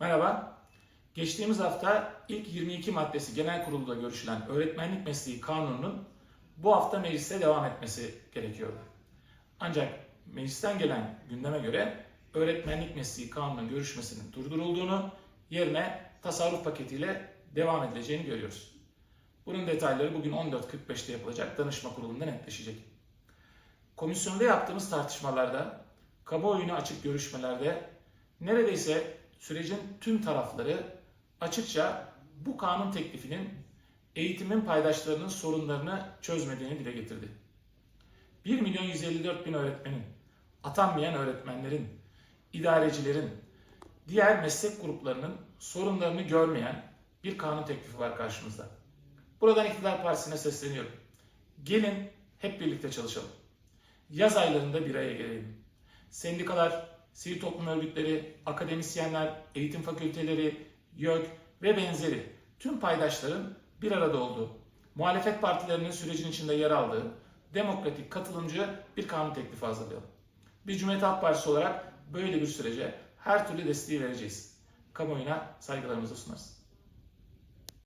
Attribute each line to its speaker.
Speaker 1: Merhaba. Geçtiğimiz hafta ilk 22 maddesi genel kurulda görüşülen öğretmenlik mesleği kanununun bu hafta mecliste devam etmesi gerekiyordu. Ancak meclisten gelen gündeme göre öğretmenlik mesleği kanunun görüşmesinin durdurulduğunu, yerine tasarruf paketiyle devam edileceğini görüyoruz. Bunun detayları bugün 14.45'te yapılacak danışma kurulunda netleşecek. Komisyonda yaptığımız tartışmalarda, kamuoyuna açık görüşmelerde neredeyse sürecin tüm tarafları açıkça bu kanun teklifinin eğitimin paydaşlarının sorunlarını çözmediğini dile getirdi. 1 milyon 154 bin öğretmenin, atanmayan öğretmenlerin, idarecilerin, diğer meslek gruplarının sorunlarını görmeyen bir kanun teklifi var karşımızda. Buradan iktidar partisine sesleniyorum. Gelin hep birlikte çalışalım. Yaz aylarında bir araya gelelim. Sendikalar, sivil toplum örgütleri, akademisyenler, eğitim fakülteleri, YÖK ve benzeri tüm paydaşların bir arada olduğu, muhalefet partilerinin sürecin içinde yer aldığı demokratik, katılımcı bir kanun teklifi hazırlayalım. Biz Cumhuriyet Halk Partisi olarak böyle bir sürece her türlü desteği vereceğiz. Kamuoyuna saygılarımızı sunarız.